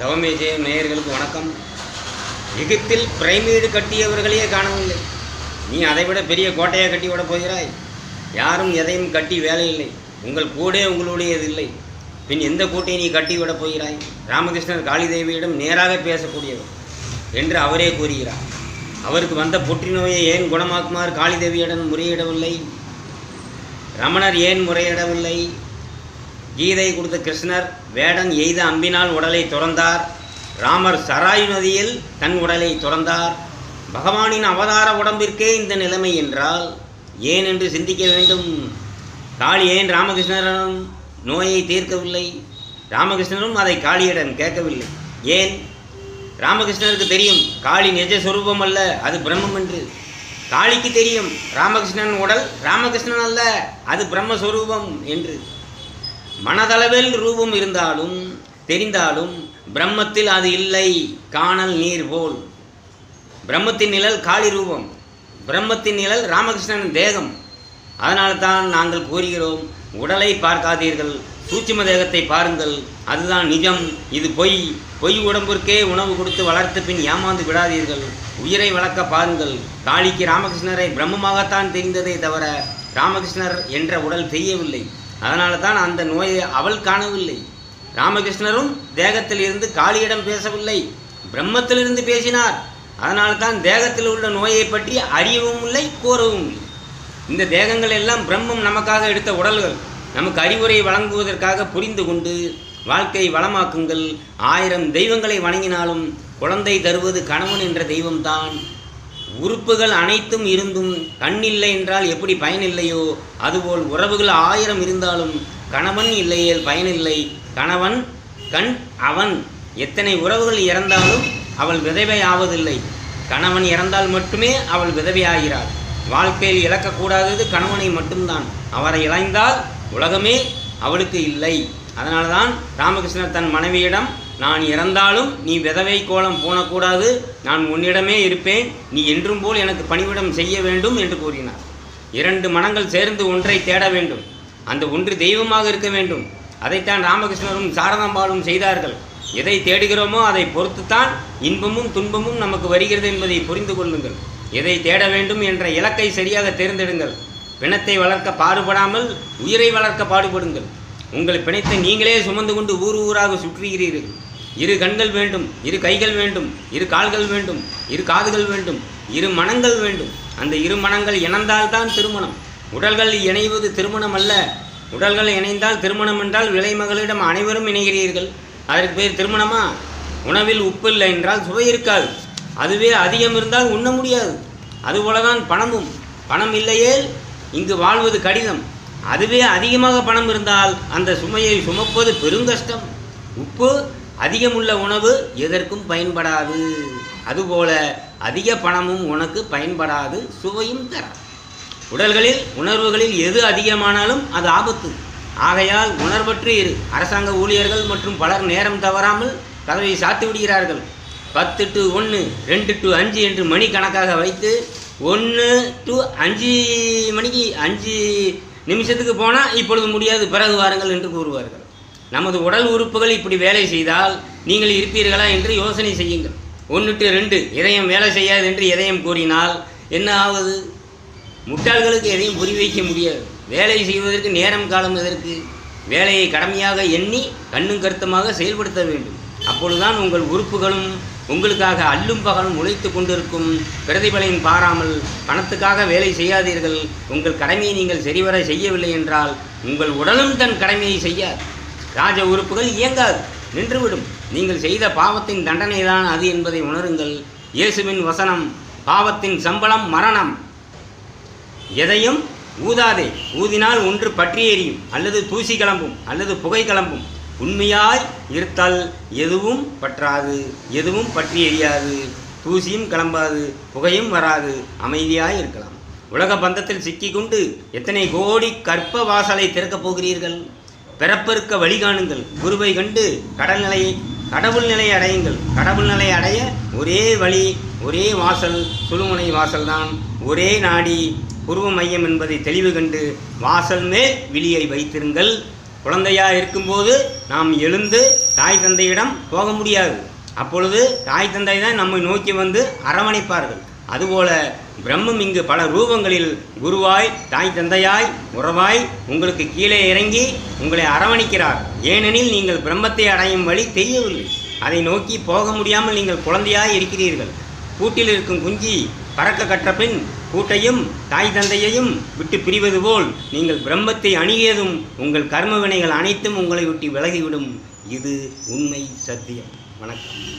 தவமே ஜெயம் நேயர்களுக்கு வணக்கம். எகிப்தில் பிரைமீடு கட்டியவர்களையே காணவில்லை. நீ அதைவிட பெரிய கோட்டையை கட்டி விட போகிறாய். யாரும் எதையும் கட்டி வேலை இல்லை உங்கள் கூடே உங்களுடையது இல்லை. பின் எந்த கூட்டையை நீ கட்டி விட போகிறாய்? ராமகிருஷ்ணர் காளிதேவியிடம் நேராக பேசக்கூடியவர் என்று அவரே கூறுகிறார். அவருக்கு வந்த புற்றுநோயை ஏன் குணமாக்குமாறு காளிதேவியிடம் முறையிடவில்லை? ரமணர் ஏன் முறையிடவில்லை? கீதை கொடுத்த கிருஷ்ணர் வேடன் எய்த அம்பினால் உடலை துறந்தார். ராமர் சராயு நதியில் தன் உடலை துறந்தார். பகவானின் அவதார உடம்பிற்கே இந்த நிலைமை என்றால் ஏன் என்று சிந்திக்க வேண்டும். காளி ஏன் ராமகிருஷ்ணரும் நோயை தீர்க்கவில்லை? ராமகிருஷ்ணரும் அதை காளியிடம் கேட்கவில்லை. ஏன்? ராமகிருஷ்ணருக்கு தெரியும் காளி நிஜ சொரூபம் அல்ல அது பிரம்மம் என்று. காளிக்கு தெரியும் ராமகிருஷ்ணன் உடல் ராமகிருஷ்ணன் அல்ல அது பிரம்மஸ்வரூபம் என்று. மனதளவில் ரூபம் இருந்தாலும் தெரிந்தாலும் பிரம்மத்தில் அது இல்லை காணல் நீர் போல். பிரம்மத்தின் நிழல் காளி ரூபம். பிரம்மத்தின் நிழல் ராமகிருஷ்ணன் தேகம். அதனால தான் நாங்கள் கூறுகிறோம் உடலை பார்க்காதீர்கள் சூட்சும தேகத்தை பாருங்கள் அதுதான் நிஜம் இது பொய். பொய் உடம்பிற்கே உணவு கொடுத்து வளர்த்த பின் ஏமாந்து விடாதீர்கள் உயிரை வளர்க்க பாருங்கள். காளிக்கு ராமகிருஷ்ணரை பிரம்மமாகத்தான் தெரிந்ததே தவிர ராமகிருஷ்ணர் என்ற உடல் தெரியவில்லை. அதனால தான் அந்த நோயை அவள் காணவில்லை. ராமகிருஷ்ணரும் தேகத்தில் இருந்து காளியிடம் பேசவில்லை. பிரம்மத்திலிருந்து பேசினார். அதனால தான் தேகத்தில் உள்ள நோயை பற்றி அறியவும் இல்லை கூறவும் இல்லை. இந்த தேகங்கள் எல்லாம் பிரம்மம் நமக்காக எடுத்த உடல்கள். நமக்கு அறிவுரை வழங்குவதற்காக புரிந்து கொண்டு வாழ்க்கை வளமாக்குங்கள். ஆயிரம் தெய்வங்களை வணங்கினாலும் குழந்தை தருவது கணவன் என்ற தெய்வம்தான். உறுப்புகள் அனைத்தும் இருந்தும் கண்ணில்லை என்றால் எப்படி பயனில்லையோ? அதுபோல் உறவுகள் ஆயிரம் இருந்தாலும் கணவன் இல்லையேல் பயனில்லை. கணவன் கண் அவன். எத்தனை உறவுகள் இறந்தாலும் அவள் விதவை ஆவதில்லை கணவன் இறந்தால் மட்டுமே அவள் விதவை ஆகிறாள் வாழ்க்கையில் இழக்கக்கூடாதது கணவனை மட்டும்தான். அவரை இழந்தால் உலகமே அவளுக்கு இல்லை. அதனால தான் ராமகிருஷ்ணர் தன் மனைவியிடம் நான் இறந்தாலும் நீ விதவை கோலம் போனக்கூடாது நான் உன்னிடமே இருப்பேன். நீ என்றும் போல் எனக்கு பணிவிடம் செய்ய வேண்டும் என்று கூறினார். இரண்டு மனங்கள் சேர்ந்து ஒன்றை தேட வேண்டும். அந்த ஒன்று தெய்வமாக இருக்க வேண்டும். அதைத்தான் ராமகிருஷ்ணரும் சாரதாம்பாலும் செய்தார்கள். எதை தேடுகிறோமோ அதை பொறுத்துத்தான் இன்பமும் துன்பமும் நமக்கு வருகிறது என்பதை புரிந்து கொள்ளுங்கள். எதை தேட வேண்டும் என்ற இலக்கை சரியாக தேர்ந்தெடுங்கள். பிணத்தை வளர்க்க பாடுபடாமல் உயிரை வளர்க்க பாடுபடுங்கள். உங்கள் பிணத்தை நீங்களே சுமந்து கொண்டு ஊர் ஊராக சுற்றுகிறீர்கள். இரு கண்கள் வேண்டும் இரு கைகள் வேண்டும் இரு கால்கள் வேண்டும் இரு காதுகள் வேண்டும் இரு மனங்கள் வேண்டும். அந்த இரு மனங்கள் இணைந்தால்தான் திருமணம். உடல்கள் இணைவது திருமணம் அல்ல. உடல்கள் இணைந்தால் திருமணம் என்றால் விலைமகளிடம் அனைவரும் இணைகிறீர்கள். அதற்கு பேர் திருமணமா? உணவில் உப்பு இல்லை என்றால் சுவை இருக்காது. அதுவே அதிகம் இருந்தால் உண்ண முடியாது. அதுபோல தான் பணமும். பணம் இல்லையே இங்கு வாழ்வது கடினம். அதுவே அதிகமாக பணம் இருந்தால் அந்த சுமையை சுமப்பது பெருங்கஷ்டம் உப்பு அதிகமுள்ள உணவு எதற்கும் பயன்படாது. அதுபோல அதிக பணமும் உனக்கு பயன்படாது சுவையும் தர உடல்களில் உணர்வுகளில் எது அதிகமானாலும் அது ஆபத்து. ஆகையால் உணர்வற்று இரு. அரசாங்க ஊழியர்கள் மற்றும் பலர் நேரம் தவறாமல் கதவை சாத்து விடுகிறார்கள். பத்து டு ஒன்று ரெண்டு டு அஞ்சு என்று மணி கணக்காக வைத்து ஒன்று டு அஞ்சு மணிக்கு அஞ்சு நிமிஷத்துக்கு போனால் இப்பொழுது முடியாது பிறகு வாருங்கள் என்று கூறுவார்கள். நமது உடல் உறுப்புகள் இப்படி வேலை செய்தால் நீங்கள் இருப்பீர்களா என்று யோசனை செய்யுங்கள். ஒன்றுட்டு ரெண்டு இதயம் வேலை செய்யாது என்று இதயம் கூறினால் என்ன ஆகுது முட்டாள்களுக்கு எதையும் புரி வைக்க முடியாது. வேலை செய்வதற்கு நேரம் காலம் எதற்கு? வேலையை கடமையாக எண்ணி கண்ணும் கருத்துமாக செயல்படுத்த வேண்டும். அப்பொழுதுதான் உங்கள் உறுப்புகளும் உங்களுக்காக அல்லும் பகலும் உழைத்து கொண்டிருக்கும். பிரதிபலையும் பாராமல் பணத்துக்காக வேலை செய்யாதீர்கள். உங்கள் கடமையை நீங்கள் சரிவர செய்யவில்லை என்றால் உங்கள் உடலும் தன் கடமையை செய்யாது. ராஜ உறுப்புகள் இயங்காது நின்றுவிடும். நீங்கள் செய்த பாவத்தின் தண்டனை தான் அது என்பதை உணருங்கள். இயேசுவின் வசனம் பாவத்தின் சம்பளம் மரணம். எதையும் ஊதாதே ஊதினால் ஒன்று பற்றி எரியும் அல்லது தூசி கிளம்பும் அல்லது புகை கிளம்பும். உண்மையாய் இருத்தல் எதுவும் பற்றாது எதுவும் பற்றி எரியாது. தூசியும் கிளம்பாது புகையும் வராது அமைதியாய் இருக்கலாம். உலக பந்தத்தில் சிக்கிக்கொண்டு எத்தனை கோடி கற்ப வாசலை திறக்கப் போகிறீர்கள்? பிறப்பெருக்க வழி காணுங்கள். குருவை கண்டு கடல் நிலையை கடவுள் நிலையை அடையுங்கள். கடவுள் நிலையை அடைய ஒரே வழி ஒரே வாசல் சுழுமுனை வாசல்தான். ஒரே நாடி உருவ மையம் என்பதை தெளிவு கண்டு வாசல் மேல் விழியை வைத்திருங்கள். குழந்தையாக இருக்கும்போது நாம் எழுந்து தாய் தந்தையிடம் போக முடியாது. அப்பொழுது தாய் தந்தை தான் நம்மை நோக்கி வந்து அரவணைப்பார்கள். அதுபோல பிரம்மம் இங்கு பல ரூபங்களில் குருவாய் தாய் தந்தையாய் உறவாய் உங்களுக்கு கீழே இறங்கி உங்களை அரவணைக்கிறார். ஏனெனில் நீங்கள் பிரம்மத்தை அடையும் வழி தெரியவில்லை. அதை நோக்கி போக முடியாமல் நீங்கள் குழந்தையாய் இருக்கிறீர்கள். கூட்டில் இருக்கும் குஞ்சி பறக்க கற்ற பின் கூட்டையும் தாய் தந்தையையும் விட்டு பிரிவது போல் நீங்கள் பிரம்மத்தை அணுகியதும் உங்கள் கர்ம வினைகள் அனைத்தும் உங்களை விட்டு விலகிவிடும். இது உண்மை சத்தியம். வணக்கம்.